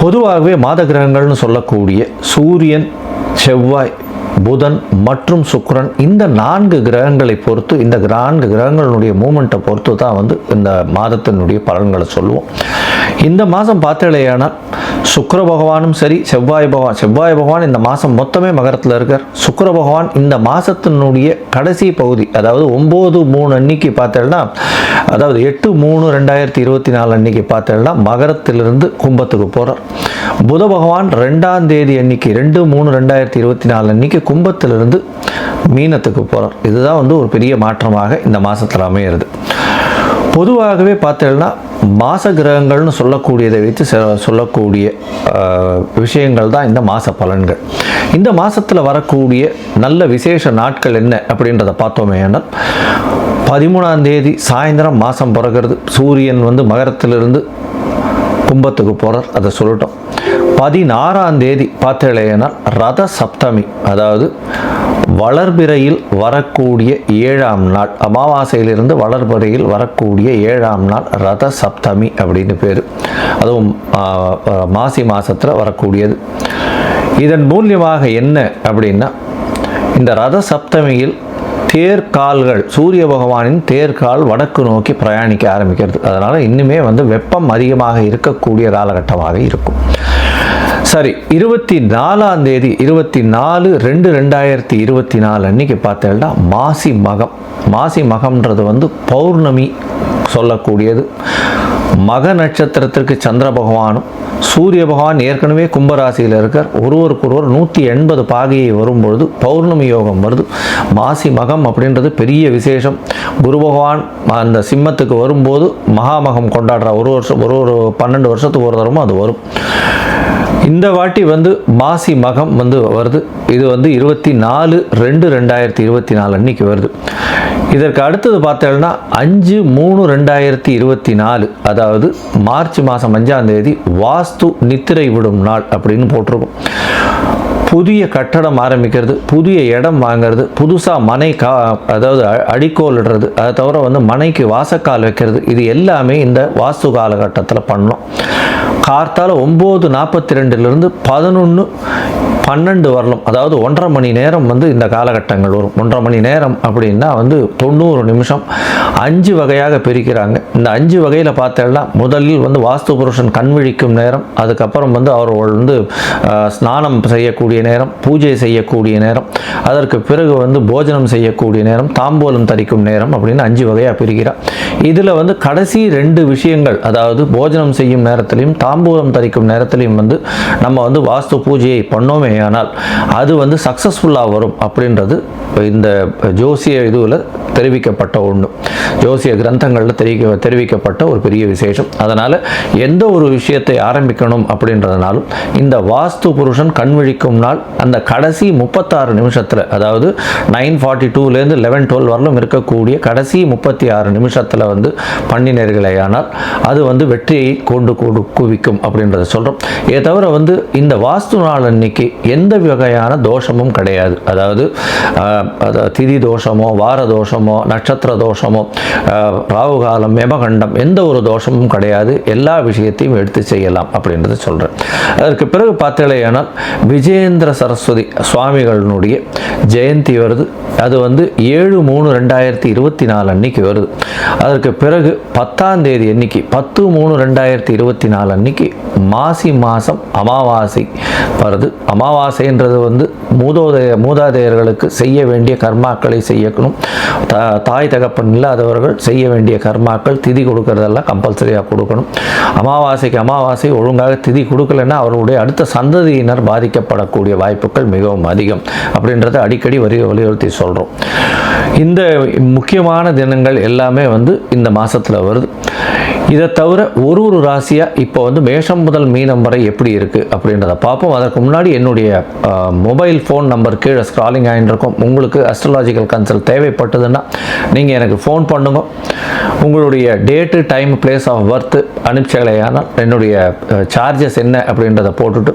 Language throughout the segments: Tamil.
பொதுவாகவே மாத கிரகங்கள்னு சொல்லக்கூடிய சூரியன் செவ்வாய் புதன் மற்றும் சுக்ரன் இந்த நான்கு கிரகங்களை பொறுத்து இந்த நான்கு கிரகங்களுடைய மூமெண்ட்டை பொறுத்து தான் வந்து இந்த மாதத்தினுடைய பலன்களை சொல்லுவோம். இந்த மாதம் பார்த்தலையானால் சுக்கர பகவானும் சரி செவ்வாய் பகவான் செவ்வாய் பகவான் இந்த மாதம் மொத்தமே மகரத்தில் இருக்கார். சுக்கிர பகவான் இந்த மாதத்தினுடைய கடைசி பகுதி அதாவது ஒம்பது மூணு அன்னைக்கு பார்த்தேன்னா அதாவது எட்டு மூணு ரெண்டாயிரத்தி இருபத்தி நாலு அன்னைக்கு பார்த்தேன்னா மகரத்திலிருந்து கும்பத்துக்கு போகிறார் புத பகவான் ரெண்டாம் தேதி அன்னைக்கு ரெண்டு மூணு ரெண்டாயிரத்தி இருபத்தி நாலு அன்னைக்கு கும்பத்திலிருந்து மீனத்துக்கு போகிறார் இதுதான் வந்து ஒரு பெரிய மாற்றமாக இந்த மாதத்தில் அமையிறது. பொதுவாகவே பார்த்தீங்கன்னா மாச கிரகங்கள்னு சொல்லக்கூடியதை வைத்து சொல்லக்கூடிய விஷயங்கள் தான் இந்த மாத பலன்கள். இந்த மாதத்தில் வரக்கூடிய நல்ல விசேஷ நாட்கள் என்ன அப்படின்றத பார்த்தோமே ஆனால் பதிமூணாம் தேதி சாயந்தரம் மாதம் பிறகுறது. சூரியன் வந்து மகரத்திலிருந்து கும்பத்துக்கு போகிறார் அதை சொல்லட்டும். பதினாறாம் தேதி பார்த்தேன்னா ரத சப்தமி அதாவது வளர்பிறையில் வரக்கூடிய ஏழாம் நாள் அமாவாசையிலிருந்து வளர்பிறையில் வரக்கூடிய ஏழாம் நாள் ரத சப்தமி அப்படின்னு பேர். அதுவும் மாசி மாதத்தில் வரக்கூடியது. இதன் மூலியமாக என்ன அப்படின்னா இந்த ரத சப்தமியில் தேர்கால்கள் சூரிய பகவானின் தேர்கால் வடக்கு நோக்கி பிரயாணிக்க ஆரம்பிக்கிறது. அதனால் இன்னுமே வந்து வெப்பம் அதிகமாக இருக்கக்கூடிய காலகட்டமாக இருக்கும். சரி இருபத்தி நாலாம் தேதி இருபத்தி நாலு ரெண்டு ரெண்டாயிரத்தி இருபத்தி நாலு அன்னைக்கு பார்த்தேன்னா மாசி மகம். மாசி மகம்ன்றது வந்து பௌர்ணமி சொல்லக்கூடியது. மக நட்சத்திரத்திற்கு சந்திர பகவானும் சூரிய பகவான் ஏற்கனவே கும்பராசியில் இருக்கார். ஒருவருக்கொருவர் நூற்றி எண்பது பாகையை வரும்பொழுது பௌர்ணமி யோகம் வருது. மாசி மகம் அப்படின்றது பெரிய விசேஷம். குரு பகவான் அந்த சிம்மத்துக்கு வரும்போது மகாமகம் கொண்டாடுற ஒரு வருஷம் ஒரு ஒரு பன்னெண்டு வருஷத்துக்கு ஒரு தரமும் அது வரும். இந்த வாட்டி வந்து மாசி மகம் வந்து வருது. இது வந்து இருபத்தி நாலு ரெண்டு ரெண்டாயிரத்தி இருபத்தி நாலு அன்னைக்கு வருது. இதற்கு அடுத்தது பார்த்தோம்னா அஞ்சு மூணு ரெண்டாயிரத்தி இருபத்தி நாலு அதாவது மார்ச் மாதம் அஞ்சாம் தேதி வாஸ்து நித்திரை விடும் நாள் அப்படின்னு போட்டிருக்கும். புதிய கட்டடம் ஆரம்பிக்கிறது புதிய இடம் வாங்குறது புதுசாக மனை கா அதாவது அ- அதை தவிர வந்து மனைக்கு வாசக்கால் வைக்கிறது இது எல்லாமே இந்த வாஸ்து காலகட்டத்தில் பண்ணோம் கார்த்தால் ஒம்பது நாற்பத்தி ரெண்டுலேருந்து பதினொன்று பன்னெண்டு வரலும் அதாவது ஒன்றரை மணி நேரம் வந்து இந்த காலகட்டங்கள் வரும். ஒன்றரை மணி நேரம் அப்படின்னா வந்து தொண்ணூறு நிமிஷம் அஞ்சு வகையாக பிரிக்கிறாங்க. இந்த அஞ்சு வகையில் பார்த்தேன்னா முதலில் வந்து வாஸ்து புருஷன் கண் விழிக்கும் நேரம் அதுக்கப்புறம் வந்து அவர் வந்து ஸ்நானம் செய்யக்கூடிய நேரம் பூஜை செய்யக்கூடிய நேரம் அதற்கு பிறகு வந்து போஜனம் செய்யக்கூடிய நேரம் தாம்பூலம் தரிக்கும் நேரம் அப்படின்னு அஞ்சு வகையாக பிரிக்கிறார் இதில் வந்து கடைசி ரெண்டு விஷயங்கள் அதாவது போஜனம் செய்யும் நேரத்திலையும் தாம்பூலம் தரிக்கும் நேரத்திலையும் வந்து நம்ம வந்து வாஸ்து பூஜையை பண்ணோமே ஆனால் அது வந்து சக்ஸஸ்ஃபுல்லாக வரும் அப்படின்றது இந்த ஜோசிய இதுவில் தெரிவிக்கப்பட்ட ஒன்று ஜோசிய கிரந்தங்களில் தெரிவிக்க தெரிவிக்கப்பட்ட ஒரு பெரிய விசேஷம். அதனால் எந்த ஒரு விஷயத்தை ஆரம்பிக்கணும் அப்படின்றதுனாலும் இந்த வாஸ்து புருஷன் கண் விழிக்கும் நாள் அந்த கடைசி முப்பத்தாறு நிமிஷத்தில் அதாவது நைன் ஃபார்ட்டி டூலேருந்து லெவன் டுவெல் வரலும் இருக்கக்கூடிய கடைசி முப்பத்தி ஆறு நிமிஷத்தில் வந்து பண்ணினர்களேயானால் அது வந்து வெற்றியை கொண்டு கொடு குவிக்கும் அப்படின்றத சொல்கிறோம் இதை தவிர வந்து இந்த வாஸ்து நாள் அன்னைக்கு எந்த வகையான தோஷமும் கிடையாது. அதாவது திதி தோஷமோ வார தோஷமோ நட்சத்திர தோஷமோ ராகுகாலம் ராகு காலம் எந்த ஒரு தோஷமும் கிடையாது. எல்லா விஷயத்தையும் எடுத்து செய்யலாம் அப்படின்றத சொல்கிறேன் அதற்கு பிறகு பார்த்தீங்களேனால் விஜயேந்திர சரஸ்வதி சுவாமிகளினுடைய ஜெயந்தி வருது. அது வந்து ஏழு மூணு ரெண்டாயிரத்தி இருபத்தி நாலு அன்னைக்கு வருது. அதற்கு பிறகு பத்தாம் தேதி அன்னைக்கு பத்து மூணு ரெண்டாயிரத்தி இருபத்தி நாலு அன்னைக்கு மாசி மாதம் அமாவாசை வருது. அமாவாசை அமாவாசைன்றது வந்து மூதோதய மூதாதையர்களுக்கு செய்ய வேண்டிய கர்மாக்களை செய்யணும். தா தாய் தகப்பன் இல்லாதவர்கள் செய்ய வேண்டிய கர்மாக்கள் திதி கொடுக்கறதெல்லாம் கம்பல்சரியாக கொடுக்கணும். அமாவாசைக்கு அமாவாசை ஒழுங்காக திதி கொடுக்கலன்னா அவருடைய அடுத்த சந்ததியினர் பாதிக்கப்படக்கூடிய வாய்ப்புகள் மிகவும் அதிகம் அப்படின்றத அடிக்கடி வரி வலியுறுத்தி சொல்கிறோம் இந்த முக்கியமான தினங்கள் எல்லாமே வந்து இந்த மாதத்தில் வருது. இதை தவிர ஒரு ஒரு ராசியாக இப்போ வந்து மேஷம் முதல் மீனம் வரை எப்படி இருக்குது அப்படின்றத பார்ப்போம். அதற்கு முன்னாடி என்னுடைய மொபைல் ஃபோன் நம்பர் கீழே ஸ்க்ராலிங் ஆகிட்டு உங்களுக்கு அஸ்ட்ராலாஜிக்கல் கன்சல்ட் தேவைப்பட்டதுன்னா நீங்கள் எனக்கு ஃபோன் பண்ணுங்க. உங்களுடைய date time place of birth அனுப்பிச்சலையானால் என்னுடைய சார்ஜஸ் என்ன அப்படின்றத போட்டுட்டு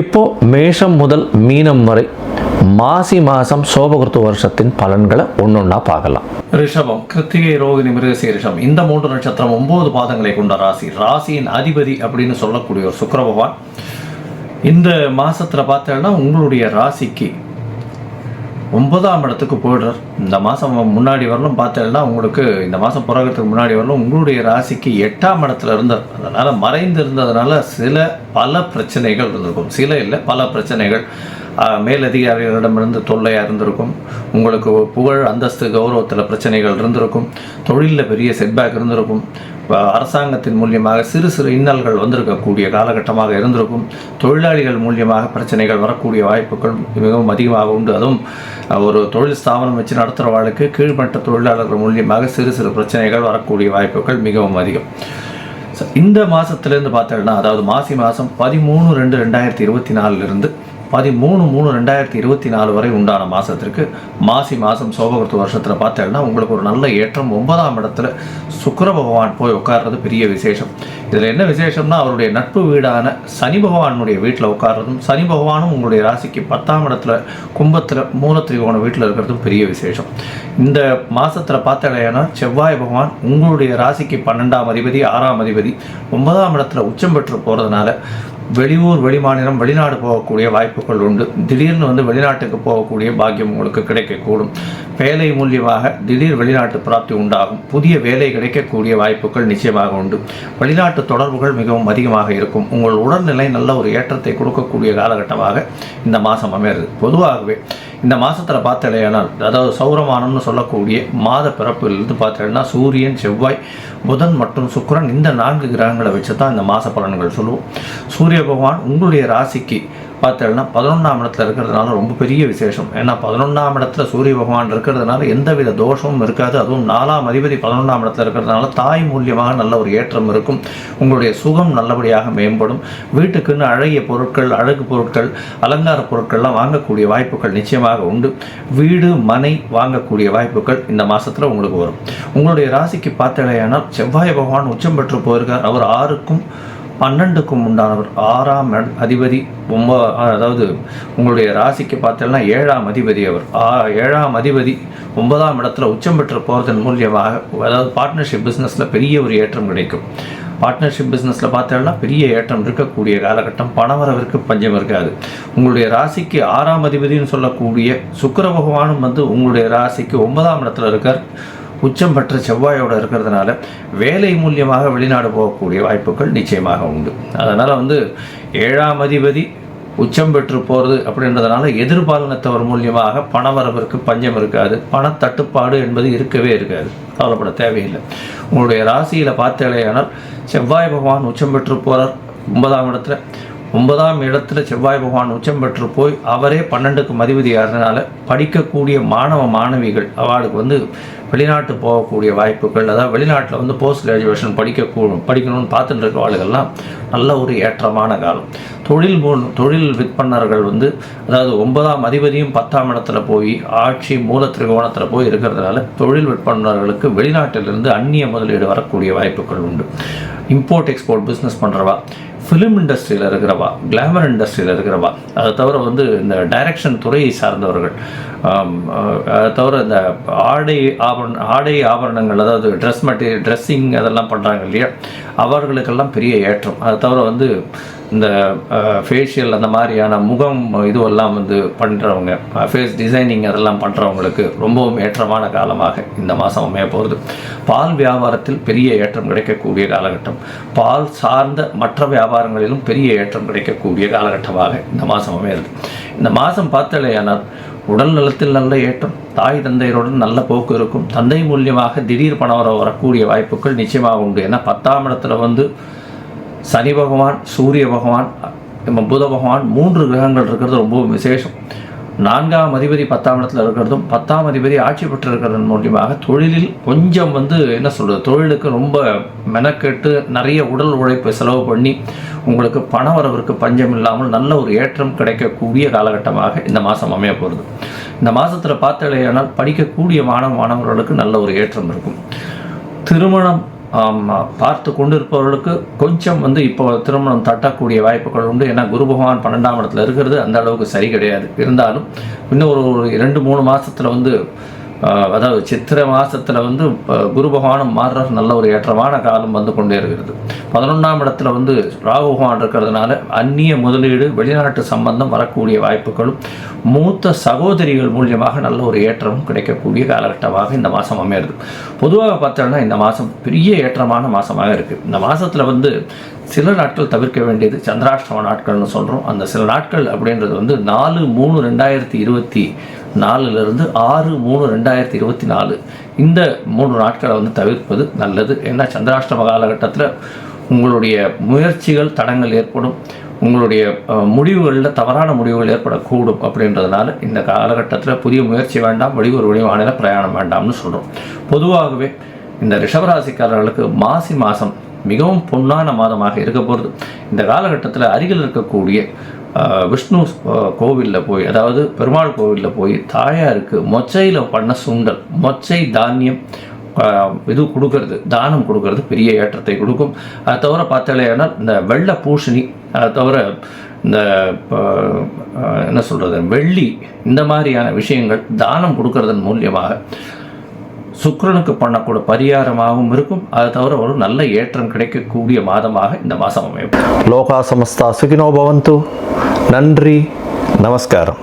இப்போ மேஷம் முதல் மீனம் வரை மாசி மாசம் சோபகுருத்து வருஷத்தின் பலன்களை ஒன்னொன்னா பார்க்கலாம். ரிஷபம் கிருத்திகை ரோகிணி மிருகசீரிஷம் இந்த மூன்று நட்சத்திரம் ஒன்பது பாதங்களை கொண்ட ராசி. ராசியின் அதிபதி அப்படின்னு சொல்லக்கூடிய ஒரு சுக்கிர பகவான். இந்த மாசத்துல பார்த்தேன்னா உங்களுடைய ராசிக்கு ஒன்பதாம் இடத்துக்கு போயிடுறார். இந்த மாதம் முன்னாடி வரலும் பார்த்தேன்னா உங்களுக்கு இந்த மாதம் புறகத்துக்கு முன்னாடி வரலும் உங்களுடைய ராசிக்கு எட்டாம் இடத்துல இருந்தார். அதனால் மறைந்து இருந்ததுனால சில பல பிரச்சனைகள் இருந்திருக்கும். சில இல்லை பல பிரச்சனைகள். மேலதிகாரிகளிடமிருந்து தொல்லையாக இருந்திருக்கும். உங்களுக்கு புகழ் அந்தஸ்து கௌரவத்தில் பிரச்சனைகள் இருந்திருக்கும். தொழிலில் பெரிய செட்பேக் இருந்திருக்கும். அரசாங்கத்தின் மூலியமாக சிறு சிறு இன்னல்கள் வந்திருக்கக்கூடிய காலகட்டமாக இருந்திருக்கும். தொழிலாளிகள் மூலியமாக பிரச்சனைகள் வரக்கூடிய வாய்ப்புகள் மிகவும் அதிகமாக உண்டு. அதுவும் ஒரு தொழில் ஸ்தாபனம் வச்சு நடத்துகிறவாளுக்கு கீழ்மட்ட தொழிலாளர்கள் மூலியமாக சிறு சிறு பிரச்சனைகள் வரக்கூடிய வாய்ப்புகள் மிகவும் அதிகம். இந்த மாதத்துலேருந்து பார்த்தோம்னா அதாவது மாசி மாதம் பதிமூணு ரெண்டு ரெண்டாயிரத்தி இருபத்தி நாலுலேருந்து பதிமூணு மூணு ரெண்டாயிரத்தி இருபத்தி நாலு வரை உண்டான மாதத்திற்கு மாசி மாதம் சோபகிருத்து வருஷத்தில் பார்த்தேன்னா உங்களுக்கு ஒரு நல்ல ஏற்றம். ஒன்பதாம் இடத்துல சுக்கர பகவான் போய் உட்கார்றது பெரிய விசேஷம். இதில் என்ன விசேஷம்னா அவருடைய நட்பு வீடான சனி பகவானுடைய வீட்டில் உட்கார்றதும் சனி பகவானும் உங்களுடைய ராசிக்கு பத்தாம் இடத்துல கும்பத்தில் மூலத்திரிகோண வீட்டில் இருக்கிறதும் பெரிய விசேஷம். இந்த மாதத்தில் பார்த்தடையானா செவ்வாய் பகவான் உங்களுடைய ராசிக்கு பன்னெண்டாம் அதிபதி ஆறாம் அதிபதி ஒன்பதாம் இடத்துல உச்சம் பெற்று போகிறதுனால வெளியூர் வெளிமாநிலம் வெளிநாடு போகக்கூடிய வாய்ப்புகள் உண்டு. திடீர்னு வந்து வெளிநாட்டுக்கு போகக்கூடிய பாக்கியம் உங்களுக்கு கிடைக்கக்கூடும். வேலை மூலியமாக திடீர் வெளிநாட்டு பிராப்தி உண்டாகும். புதிய வேலை கிடைக்கக்கூடிய வாய்ப்புகள் நிச்சயமாக உண்டு. வெளிநாட்டு தொடர்புகள் மிகவும் அதிகமாக இருக்கும். உங்கள் உடல்நிலை நல்ல ஒரு ஏற்றத்தை கொடுக்கக்கூடிய காலகட்டமாக இந்த மாதம் அமையிறது. பொதுவாகவே இந்த மாதத்தில் பார்த்தலையானால் அதாவது சௌரமானம்னு சொல்லக்கூடிய மாத பிறப்பிலிருந்து பார்த்தீங்கன்னா சூரியன் செவ்வாய் புதன் மற்றும் சுக்கரன் இந்த நான்கு கிரகங்களை வச்சு தான் இந்த மாத பலன்கள் சொல்லுவோம். சூரிய பகவான் உங்களுடைய ராசிக்கு பார்த்தேன்னா பதினொன்றாம் இடத்துல இருக்கிறதுனால ரொம்ப பெரிய விசேஷம். ஏன்னா பதினொன்றாம் இடத்துல சூரிய பகவான் இருக்கிறதுனால எந்தவித தோஷமும் இருக்காது. அதுவும் நாலாம் அதிபதி பதினொன்றாம் இடத்துல இருக்கிறதுனால தாய் மூலியமாக நல்ல ஒரு ஏற்றம் இருக்கும். உங்களுடைய சுகம் நல்லபடியாக மேம்படும். வீட்டுக்குன்னு அழகிய பொருட்கள் அழகு பொருட்கள் அலங்கார பொருட்கள்லாம் வாங்கக்கூடிய வாய்ப்புகள் நிச்சயமாக உண்டு. வீடு மனை வாங்கக்கூடிய வாய்ப்புகள் இந்த மாதத்தில் உங்களுக்கு வரும். உங்களுடைய ராசிக்கு பார்த்தலையானால் செவ்வாய் பகவான் உச்சம் பெற்று போயிருக்கார். அவர் ஆறுக்கும் பன்னெண்டுக்கும் உண்டானவர். ஆறாம் அதிபதி ஒம்ப அதாவது உங்களுடைய ராசிக்கு பார்த்தோம்னா ஏழாம் அதிபதி அவர். ஆ ஏழாம் அதிபதி ஒன்பதாம் இடத்துல உச்சம் பெற்று போகிறதன் மூலியமாக அதாவது பார்ட்னர்ஷிப் பிஸ்னஸில் பெரிய ஒரு ஏற்றம் கிடைக்கும். பார்ட்னர்ஷிப் பிஸ்னஸில் பார்த்தோம்னா பெரிய ஏற்றம் இருக்கக்கூடிய காலகட்டம். பணவரவிற்கு பஞ்சம் இருக்காது. உங்களுடைய ராசிக்கு ஆறாம் அதிபதினு சொல்லக்கூடிய சுக்கிர பகவானும் வந்து உங்களுடைய ராசிக்கு ஒன்பதாம் இடத்துல இருக்கார். உச்சம் பெற்ற செவ்வாயோடு இருக்கிறதுனால வேலை மூலியமாக வெளிநாடு போகக்கூடிய வாய்ப்புகள் நிச்சயமாக உண்டு. அதனால் வந்து ஏழாம் அதிபதி உச்சம் பெற்று போகிறது அப்படின்றதுனால எதிர்பாலினத்தவர் மூலியமாக பணவரவிற்கு பஞ்சம் இருக்காது. பணத்தட்டுப்பாடு என்பது இருக்கவே இருக்காது. கவலைப்பட தேவையில்லை. உங்களுடைய ராசியில் பார்த்தேலையானால் செவ்வாய் பகவான் உச்சம் பெற்று போகிறார் ஒன்பதாம் இடத்துல. ஒன்பதாம் இடத்துல செவ்வாய் பகவான் உச்சம் பெற்று போய் அவரே பன்னெண்டுக்கு மதிபதியாகிறதுனால படிக்கக்கூடிய மாணவ மாணவிகள் அவளுக்கு வந்து வெளிநாட்டு போகக்கூடிய வாய்ப்புகள் அதாவது வெளிநாட்டில் வந்து போஸ்ட் கிராஜுவேஷன் படிக்கக்கூடும் படிக்கணும்னு பார்த்துட்டு இருக்க நல்ல ஒரு ஏற்றமான காலம். தொழில் மூ தொழில் விற்பனர்கள் வந்து அதாவது ஒன்பதாம் அதிபதியும் பத்தாம் இடத்துல போய் ஆட்சி மூல திரிகோணத்தில் போய் இருக்கிறதுனால தொழில் விற்பனர்களுக்கு வெளிநாட்டிலிருந்து அந்நிய முதலீடு வரக்கூடிய வாய்ப்புகள் உண்டு. இம்போர்ட் எக்ஸ்போர்ட் பிஸ்னஸ் பண்ணுறவா ஃபிலிம் இண்டஸ்ட்ரியில் இருக்கிறவா கிளாமர் இண்டஸ்ட்ரியில் இருக்கிறவா அதை தவிர வந்து இந்த டைரக்ஷன் துறையை சார்ந்தவர்கள் அதை தவிர இந்த ஆடை ஆபரண ஆடை ஆபரணங்கள் அதாவது ட்ரெஸ் மெட்டீரியல் ட்ரெஸ்ஸிங் அதெல்லாம் பண்ணுறாங்க இல்லையா அவர்களுக்கெல்லாம் பெரிய ஏற்றம். அதை தவிர வந்து இந்த ஃபேஷியல் அந்த மாதிரியான முகம் இதுவெல்லாம் வந்து பண்ணுறவங்க ஃபேஸ் டிசைனிங் அதெல்லாம் பண்ணுறவங்களுக்கு ரொம்பவும் ஏற்றமான காலமாக இந்த மாதம் அமைய போகிறது பால் வியாபாரத்தில் பெரிய ஏற்றம் கிடைக்கக்கூடிய காலகட்டம். பால் சார்ந்த மற்ற வியாபாரங்களிலும் பெரிய ஏற்றம் கிடைக்கக்கூடிய காலகட்டமாக இந்த மாதம் அமையிறது இந்த மாதம் பார்த்தாலேயானால் உடல் நலத்தில் நல்ல ஏற்றம் தாய் தந்தையருடன் நல்ல போக்கு இருக்கும் தந்தை மூலியமாக திடீர் பணவரம் வரக்கூடிய வாய்ப்புகள் நிச்சயமாக உண்டு. ஏன்னா பத்தாம் இடத்துல வந்து சனி பகவான் சூரிய பகவான் நம்ம புத பகவான் மூன்று கிரகங்கள் இருக்கிறது ரொம்ப விசேஷம். நான்காம் அதிபதி பத்தாம் இடத்துல இருக்கிறதும் பத்தாம் அதிபதி ஆட்சி பெற்று இருக்கிறதன் மூலியமாக தொழிலில் கொஞ்சம் வந்து என்ன சொல்கிறது தொழிலுக்கு ரொம்ப மெனக்கெட்டு நிறைய உடல் உழைப்பை செலவு பண்ணி உங்களுக்கு பண வரவிற்கு பஞ்சம் இல்லாமல் நல்ல ஒரு ஏற்றம் கிடைக்கக்கூடிய காலகட்டமாக இந்த மாதம் அமைய போகிறது இந்த மாதத்தில் பார்த்தாலேயானால் படிக்கக்கூடிய மாணவ மாணவர்களுக்கு நல்ல ஒரு ஏற்றம் இருக்கும். திருமணம் பார்த்து கொண்டிருப்பவர்களுக்கு கொஞ்சம் வந்து இப்போ திருமணம் தட்டக்கூடிய வாய்ப்புகள் உண்டு. ஏன்னா குரு பகவான் பன்னெண்டாம் இடத்துல இருக்கிறது அந்த அளவுக்கு சரி கிடையாது. இருந்தாலும் இன்னும் ஒரு ஒரு இரண்டு மூணு மாசத்துல வந்து அதாவது சித்திரை மாதத்தில் வந்து குரு பகவானும் மாறுற நல்ல ஒரு ஏற்றமான காலம் வந்து கொண்டே இருக்கிறது. பதினொன்றாம் இடத்துல வந்து ராகு பகவான் இருக்கிறதுனால அந்நிய முதலீடு வெளிநாட்டு சம்பந்தம் வரக்கூடிய வாய்ப்புகளும் மூத்த சகோதரிகள் மூலியமாக நல்ல ஒரு ஏற்றமும் கிடைக்கக்கூடிய காலகட்டமாக இந்த மாதம் அமையிறது. பொதுவாக பார்த்தோன்னா இந்த மாதம் பெரிய ஏற்றமான மாதமாக இருக்குது இந்த மாதத்தில் வந்து சில நாட்கள் தவிர்க்க வேண்டியது சந்திராஷ்டம நாட்கள்னு சொல்கிறோம் அந்த சில நாட்கள் அப்படின்றது வந்து நாலு மூணு ரெண்டாயிரத்தி இருபத்தி நாலுலேருந்து ஆறு மூணு ரெண்டாயிரத்தி இருபத்தி நாலு. இந்த மூன்று நாட்களை வந்து தவிர்ப்பது நல்லது. ஏன்னா சந்திராஷ்டம காலகட்டத்தில் உங்களுடைய முயற்சிகள் தடங்கள் ஏற்படும். உங்களுடைய முடிவுகளில் தவறான முடிவுகள் ஏற்படக்கூடும் அப்படின்றதுனால இந்த காலகட்டத்தில் புதிய முயற்சி வேண்டாம் வெளியூர் வெளிமாநில பிரயாணம் வேண்டாம்னு சொல்கிறோம் பொதுவாகவே இந்த ரிஷபராசிக்காரர்களுக்கு மாசி மாதம் மிகவும் பொன்னான மாதமாக இருக்க போகிறது இந்த காலகட்டத்தில் அருகில் இருக்கக்கூடிய விஷ்ணு கோவிலில் போய் அதாவது பெருமாள் கோவிலில் போய் தாயாருக்கு மொச்சையில் பண்ண சுண்டல் மொச்சை தானியம் இது கொடுக்கறது தானம் கொடுக்கறது பெரிய ஏற்றத்தை கொடுக்கும். அதை தவிர பார்த்தாலேனால் இந்த வெள்ளை பூசணி அதை தவிர இந்த என்ன சொல்கிறது வெள்ளி இந்த மாதிரியான விஷயங்கள் தானம் கொடுக்கறதன் மூலியமாக சுக்ரனுக்கு பண்ணக்கூட பரிகாரமாகவும் இருக்கும். அதை தவிர ஒரு நல்ல ஏற்றம் கிடைக்கக்கூடிய மாதமாக இந்த மாதம் அமையும். லோகா சமஸ்தா சுகினோ பவந்து. நன்றி நமஸ்காரம்.